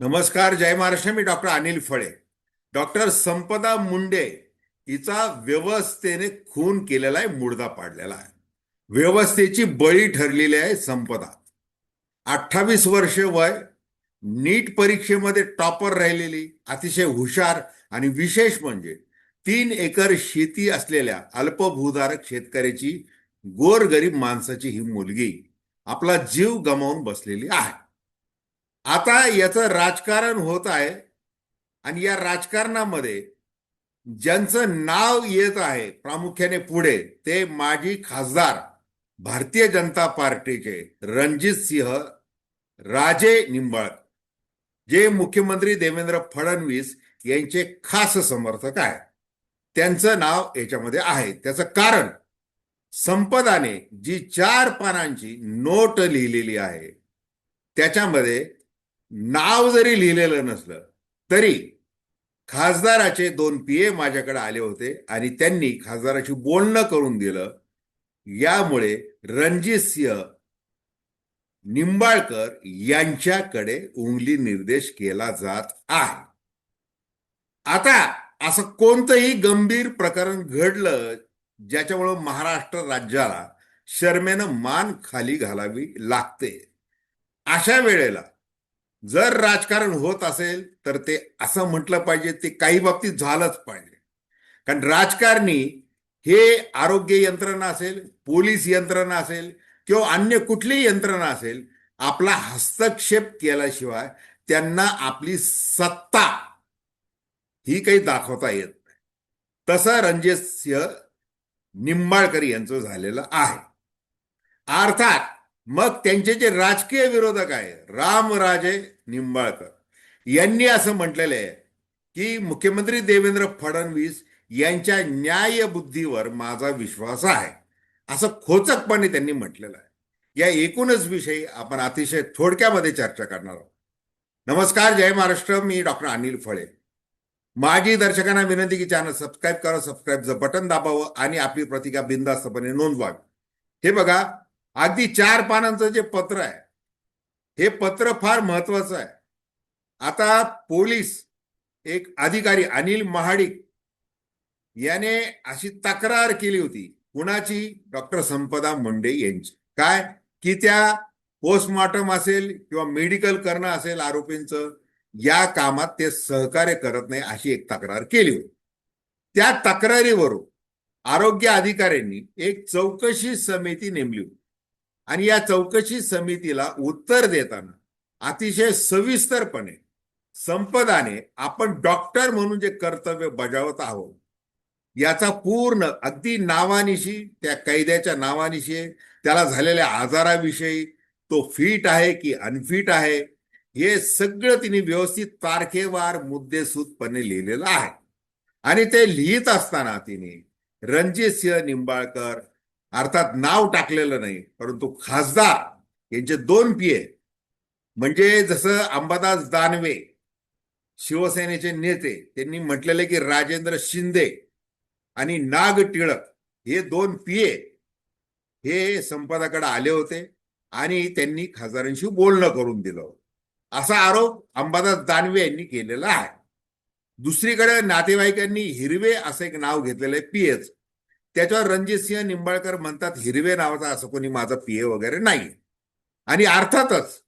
नमस्कार जय महाराष्ट्र. मी डॉक्टर अनिल फळे. डॉक्टर संपदा मुंडे हिचा व्यवस्थेने खून केलेला आहे मुडदा पाडलेला आहे. व्यवस्थेची बळी ठरलेली आहे संपदा. अठ्ठावीस वर्ष वय नीट परीक्षेमध्ये टॉपर राहिलेली अतिशय हुशार आणि विशेष म्हणजे तीन एकर शेती असलेल्या अल्पभूधारक शेतकऱ्याची गोरगरीब माणसाची ही मुलगी आपला जीव गमावून बसलेली आहे. आता याचं राजकारण होत आहे आणि या राजकारणामध्ये ज्यांचं नाव येत आहे प्रामुख्याने पुढे ते माजी खासदार भारतीय जनता पार्टीचे रणजित सिंह राजे निंबाळक जे मुख्यमंत्री देवेंद्र फडणवीस यांचे खास समर्थक आहे त्यांचं नाव याच्यामध्ये आहे. त्याचं कारण संपदाने जी चार पानांची नोट लिहिलेली आहे त्याच्यामध्ये नाव जरी लिहिलेलं नसलं तरी खासदाराचे दोन पीए माझ्याकडे आले होते आणि त्यांनी खासदाराशी बोलणं करून दिलं. यामुळे रणजित सिंह निंबाळकर यांच्याकडे उंगली निर्देश केला जात आहे. आता असं कोणतंही गंभीर प्रकरण घडलं ज्याच्यामुळं महाराष्ट्र राज्याला शर्मेनं मान खाली घालावी लागते. अशा वेळेला जर राजकारण होत असेल तर ते असं म्हटलं पाहिजे ते काही बाबतीत झालंच पाहिजे. कारण राजकारणी हे आरोग्य यंत्रणा असेल पोलीस यंत्रणा असेल किंवा अन्य कुठलीही यंत्रणा असेल आपला हस्तक्षेप केल्याशिवाय त्यांना आपली सत्ता ही काही दाखवता येत नाही. तसा रणजित सिंह निंबाळकर यांचं झालेलं आहे. अर्थात मग त्यांचे जे राजकीय विरोधक आहे रामराजे निंबाळकर यांनी असं म्हटलेलं आहे की मुख्यमंत्री देवेंद्र फडणवीस यांच्या न्यायबुद्धीवर माझा विश्वास आहे. असं खोचकपणे त्यांनी म्हटलेलं आहे. या एकूणच विषयी आपण अतिशय थोडक्यामध्ये चर्चा करणार आहोत. नमस्कार जय महाराष्ट्र. मी डॉक्टर अनिल फळे. माझी दर्शकांना विनंती की चॅनल सबस्क्राईब करा सबस्क्राईबचं बटन दाबावं आणि आपली प्रतिका बिंदास्तपणे नोंदवावी. हे बघा अगदी चार पानांचं जे पत्र आहे हे पत्र फार महत्वाचं आहे. आता पोलीस एक अधिकारी अनिल महाडिक याने अशी तक्रार केली होती कुणाची? डॉक्टर संपदा मुंडे यांची. काय? की त्या पोस्टमॉर्टम असेल किंवा मेडिकल करणं असेल आरोपींचं या कामात ते सहकार्य करत नाही अशी एक तक्रार केली होती. त्या तक्रारीवरून आरोग्य अधिकाऱ्यांनी एक चौकशी समिती नेमली होती. आणि या चौकशी समितीला उत्तर देताना अतिशय सविस्तरपणे संपदाने आपण डॉक्टर म्हणून जे कर्तव्य बजावत आहोत याचा पूर्ण अगदी नावानिशी त्या कैद्याच्या नावानिशी त्याला झालेल्या आजाराविषयी तो फिट आहे की अनफिट आहे हे सगळं तिने व्यवस्थित तारखेवार मुद्देसूदपणे लिहिलेलं आहे. आणि ते लिहित असताना तिने रणजित सिंह निंबाळकर अर्थात नाव टाकलेलं नाही परंतु खासदार यांचे दोन पीए म्हणजे जसं अंबादास दानवे शिवसेनेचे नेते त्यांनी म्हटलेले की राजेंद्र शिंदे आणि नाग टिळक हे दोन पिये हे संपदाकडे आले होते आणि त्यांनी खासदारांशी बोलणं करून दिलं असा आरोप अंबादास दानवे यांनी केलेला आहे. दुसरीकडे नातेवाईकांनी हिरवे असं एक नाव घेतलेलं आहे पीएच. त्याच्यावर रणजित सिंह निंबाळकर म्हणतात हिरवे नावाचा असं कोणी माझं पीए वगैरे नाही आणि अर्थातच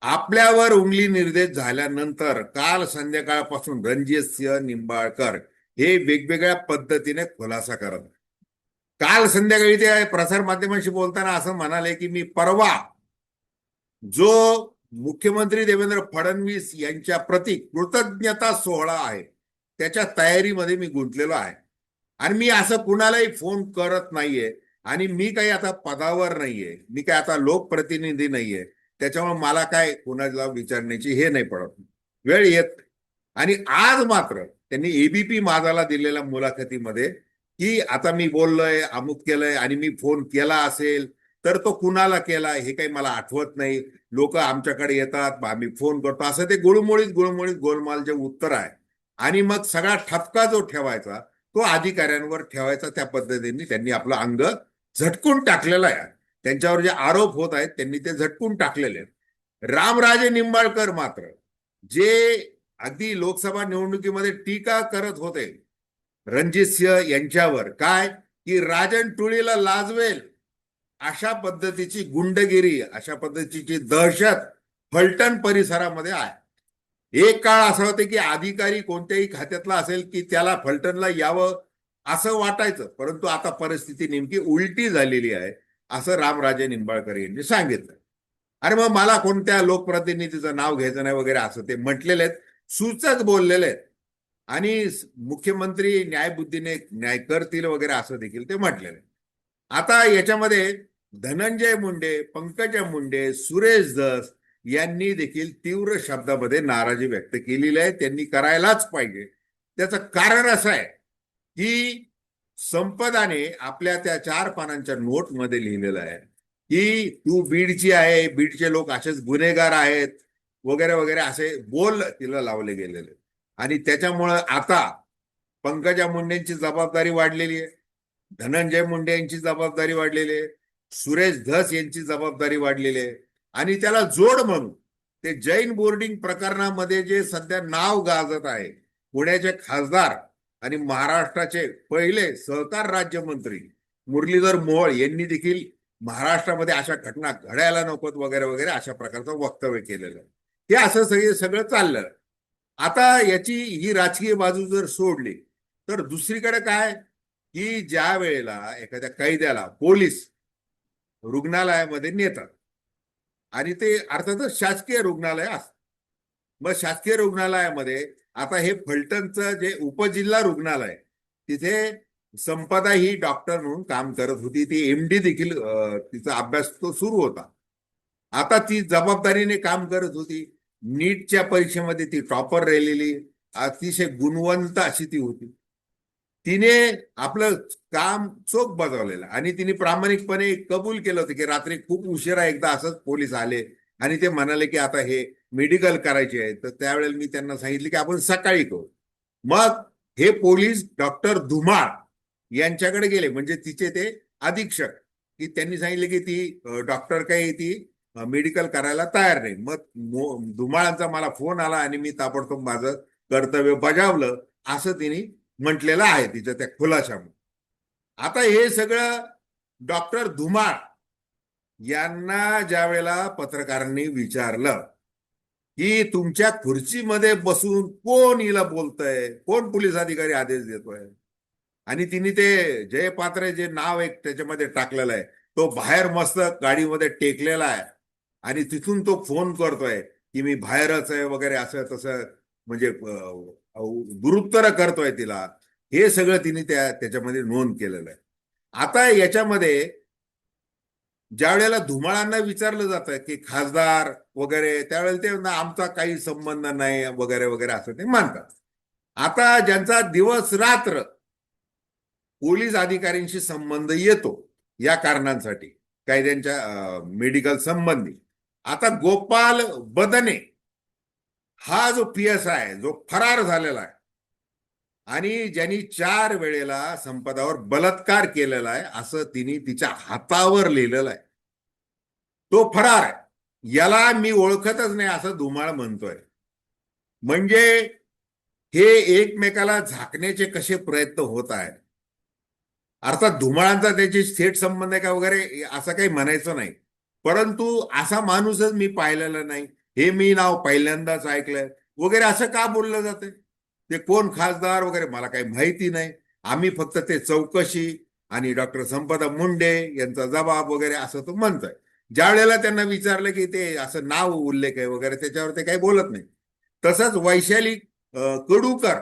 आपल्यावर उंगली निर्देश झाल्यानंतर काल संध्याकाळपासून रणजित सिंह निंबाळकर हे वेगवेगळ्या पद्धतीने खुलासा करत काल संध्याकाळी ते प्रसार माध्यमांशी बोलताना असं म्हणाले की मी परवा जो मुख्यमंत्री देवेंद्र फडणवीस यांच्या प्रती कृतज्ञता सोहळा आहे त्याच्या तयारीमध्ये मी गुंतलेलो आहे. आणि मी असं कुणालाही फोन करत नाहीये आणि मी काही आता पदावर नाहीये. मी काही आता लोकप्रतिनिधी नाहीये. त्याच्यामुळे मला काय कुणाला विचारण्याची हे नाही पडत. वेळ येत आणि आज मात्र त्यांनी एबीपी माझाला दिलेल्या मुलाखतीमध्ये की आता मी बोललोय अमुक केलंय आणि मी फोन केला असेल तर तो कुणाला केला हे काही मला आठवत नाही. लोक आमच्याकडे येतात आम्ही फोन करतो. असं ते गुळमुळीत गुळमुळीत गोलमालचे उत्तर आहे. आणि मग सगळा ठपका जो ठेवायचा तो अधिकाऱ्यांवर ठेवायचा त्या पद्धतीने त्यांनी आपलं अंग झटकून टाकलेलं आहे. त्यांच्यावर जे आरोप होत आहेत त्यांनी ते झटकून टाकलेले आहेत. रामराजे निंबाळकर मात्र जे अगदी लोकसभा निवडणुकीमध्ये टीका करत होते रणजित सिंह यांच्यावर काय? की राजन टुळीला लाजवेल अशा पद्धतीची गुंडगिरी अशा पद्धतीची दहशत फलटण परिसरामध्ये आहे. एक काळ असं होतं की अधिकारी कोणत्याही खात्यातला असेल की त्याला फलटणला यावं असं वाटायचं. परंतु आता परिस्थिती नेमकी उलटी झालेली आहे असं रामराजे निंबाळकर यांनी सांगितलं. अरे मग मला कोणत्या लोकप्रतिनिधीचं नाव घ्यायचं नाही वगैरे असं ते म्हटलेले आहेत सूचक बोललेले आहेत. आणि मुख्यमंत्री न्यायबुद्धीने न्याय करतील वगैरे असं देखील ते म्हटलेले आता याच्यामध्ये धनंजय मुंडे पंकजा मुंडे सुरेश धस यांनी देखील तीव्र शब्दामध्ये नाराजी व्यक्त केलेली आहे. त्यांनी करायलाच पाहिजे. त्याचं कारण असं आहे की संपदाने आपल्या त्या चार पानांच्या नोटमध्ये लिहिलेलं आहे की तू बीडची आहे बीडचे लोक असेच गुन्हेगार आहेत वगैरे वगैरे असे बोल तिला लावले गेलेले. आणि त्याच्यामुळं आता पंकजा मुंडेंची जबाबदारी वाढलेली आहे. धनंजय मुंडे यांची जबाबदारी वाढलेली आहे. सुरेश धस यांची जबाबदारी वाढलेली आहे. आणि त्याला जोड म्हणून. ते जैन बोर्डिंग प्रकरणामध्ये जे सध्या नाव गाजत आहे पुण्याचे खासदार आणि महाराष्ट्राचे पहिले सहकार राज्यमंत्री मुरलीधर मोहोळ यांनी देखील महाराष्ट्रामध्ये अशा घटना घडायला नकोत वगैरे वगैरे अशा प्रकारचं वक्तव्य केलेलं हे असं सगळे सगळं चाललं. आता याची ही राजकीय बाजू जर सोडली तर दुसरीकडे काय? की ज्या वेळेला एखाद्या कैद्याला पोलीस रुग्णालयामध्ये नेतात आणि ते अर्थातच शासकीय रुग्णालय असत. मग शासकीय रुग्णालयामध्ये आता हे फलटणचं जे उपजिल्हा रुग्णालय तिथे संपदा ही डॉक्टर म्हणून काम करत होती. ती एम डी देखील तिचा अभ्यास तो सुरू होता. आता ती जबाबदारीने काम करत होती. नीटच्या परीक्षेमध्ये ती टॉपर राहिलेली. अतिशय गुणवंत अशी ती होती. तिने आपलं काम चोख बजावलेलं. आणि तिने प्रामाणिकपणे कबूल केलं होतं की रात्री खूप उशिरा एकदा असंच पोलीस आले आणि ते म्हणाले की आता हे मेडिकल करायचे आहे. तर त्यावेळेला मी त्यांना सांगितले की आपण सकाळी करू. मग हे पोलीस डॉक्टर धुमाळ यांच्याकडे गेले. म्हणजे तिचे ते अधीक्षक की त्यांनी सांगितले की ती डॉक्टर काही ती मेडिकल करायला तयार नाही. मग धुमाळांचा मला फोन आला आणि मी ताबडतोब माझं कर्तव्य बजावलं. असं तिने म्हटलेलं आहे तिच्या त्या खुलाशामुळे. आता हे सगळं डॉक्टर धुमाळ यांना ज्या वेळेला पत्रकारांनी विचारलं की तुमच्या खुर्चीमध्ये बसून कोण हिला बोलतय? कोण पोलीस अधिकारी आदेश देतोय? आणि तिने ते जयपात्रे जे नाव एक त्याच्यामध्ये टाकलेलं आहे तो बाहेर मस्त गाडीमध्ये टेकलेला आहे आणि तिथून तो फोन करतोय की मी बाहेरच आहे वगैरे असं तसं म्हणजे दुरुत्तर करतोय तिला. हे सगळं तिने त्या त्याच्यामध्ये नोंद केलेलं आहे. आता याच्यामध्ये ज्या वेळेला धुमाळांना विचारलं जातं की खासदार वगैरे त्यावेळेला ते आमचा काही संबंध नाही वगैरे वगैरे असं ते मानतात. आता ज्यांचा दिवस रात्र पोलीस अधिकाऱ्यांशी संबंध येतो या कारणांसाठी कायद्यांच्या मेडिकल संबंधी. आता गोपाल बदने हा जो पी एस आहे जो फरार झालेला आहे आणि ज्यांनी चार वेळेला संपदावर बलात्कार केलेला आहे असं तिने तिच्या हातावर लिहिलेलं आहे. तो फरार आहे. याला मी ओळखतच नाही असं धुमाळ म्हणतोय. म्हणजे हे एकमेकाला झाकण्याचे कसे प्रयत्न होत आहेत? अर्थात धुमाळांचा त्याची थेट संबंध आहे का वगैरे असं काही म्हणायचं नाही. परंतु असा माणूसच मी पाहिलेला नाही. हे मी नाव पहिल्यांदाच ऐकलंय. वगैरे असं का बोललं जाते ते कोण खासदार वगैरे मला काही माहिती नाही. आम्ही फक्त ते चौकशी आणि डॉक्टर संपदा मुंडे यांचा जबाब वगैरे असं तो म्हणतोय. ज्या वेळेला त्यांना विचारलं की ते असं नाव उल्लेख आहे वगैरे त्याच्यावर ते काही बोलत नाही. तसंच वैशाली कडूकर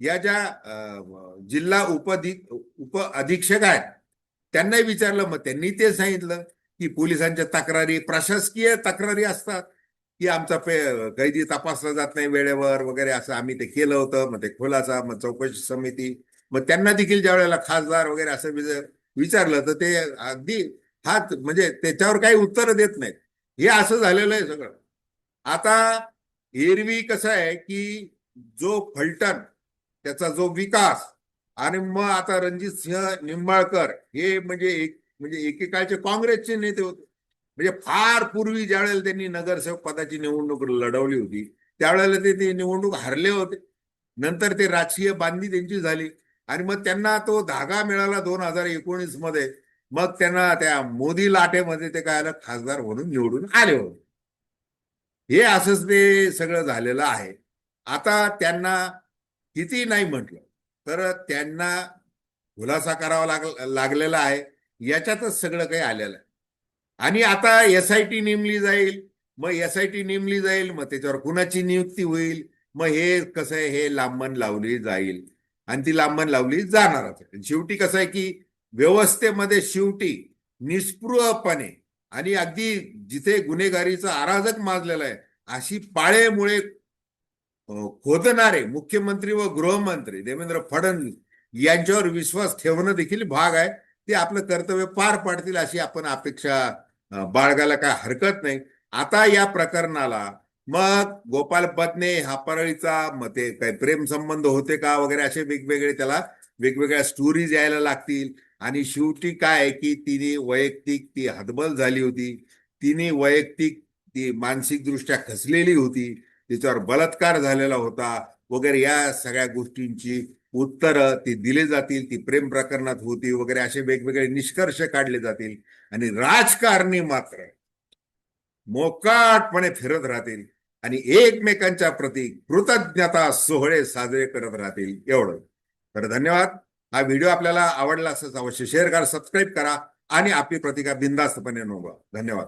या ज्या जिल्हा उपधी उप अधीक्षक आहेत त्यांनाही विचारलं. मग त्यांनी ते सांगितलं की पोलिसांच्या तक्रारी प्रशासकीय तक्रारी असतात. की आमचा पे कैदी तपासला जात नाही वेळेवर वगैरे असं आम्ही ते केलं होतं. मग ते खुलासा मग चौकशी समिती मग त्यांना देखील ज्या वेळेला खासदार वगैरे असं विचारलं तर ते अगदी हात म्हणजे त्याच्यावर काही उत्तर देत नाहीत. हे असं झालेलं आहे सगळं. आता एरवी कसं आहे की जो फलटण त्याचा जो विकास आणि मग आता रणजित सिंह निंबाळकर हे म्हणजे एक म्हणजे एकेकाळचे काँग्रेसचे नेते होते. म्हणजे फार पूर्वी ज्यावेळेला त्यांनी नगरसेवक पदाची निवडणूक लढवली होती त्यावेळेला ते ते निवडणूक हरले होते. नंतर ते राजकीय बांधणी त्यांची झाली. आणि मग त्यांना तो धागा मिळाला दोन हजार एकोणीसमध्ये. मग त्यांना त्या मोदी लाटेमध्ये ते काय आलं खासदार म्हणून निवडून आले होते. हे असंच ते सगळं झालेलं आहे. आता त्यांना किती नाही म्हटलं तर त्यांना खुलासा करावा लाग लागलेला आहे. याच्यातच सगळं काही आलेलं आहे. आणि आता एस आय टी नेमली जाईल मग एस आय टी नेमली जाईल मग त्याच्यावर कुणाची नियुक्ती होईल मग हे कसं आहे हे लांबण लावली जाईल. आणि ती लांबण लावली जाणारच शेवटी कसं आहे की व्यवस्थेमध्ये शेवटी निष्पृहपणे आणि अगदी जिथे गुन्हेगारीचा आराधक माजलेला आहे अशी पाळेमुळे खोदणारे मुख्यमंत्री व गृहमंत्री देवेंद्र फडणवीस यांच्यावर विश्वास ठेवणं देखील भाग आहे. ते आपलं कर्तव्य पार पाडतील अशी आपण अपेक्षा बाळगायला काय हरकत नाही. आता या प्रकरणाला मग गोपाल पत्ने हा परळीचा मग ते काही प्रेम संबंध होते का वगैरे असे वेगवेगळे त्याला वेगवेगळ्या स्टोरीज यायला लागतील. आणि शेवटी काय आहे की तिने वैयक्तिक ती हतबल झाली होती. तिने वैयक्तिक ती मानसिकदृष्ट्या खचलेली होती. तिच्यावर बलात्कार झालेला होता. वगैरे या सगळ्या गोष्टींची उत्तरं ती दिली जातील ती प्रेम प्रकरणात होती वगैरे असे वेगवेगळे निष्कर्ष काढले जातील. आणि राजकारणी मात्र मोकाटपणे फिरत राहतील आणि एकमेकांच्या प्रती कृतज्ञता सोहळे साजरे करत राहतील. एवढं. तर धन्यवाद. हा व्हिडिओ आपल्याला आवडला असंच अवश्य शेअर करा सबस्क्राईब करा आणि आपली प्रतिका बिंदास्तपणे नोंदवा. धन्यवाद.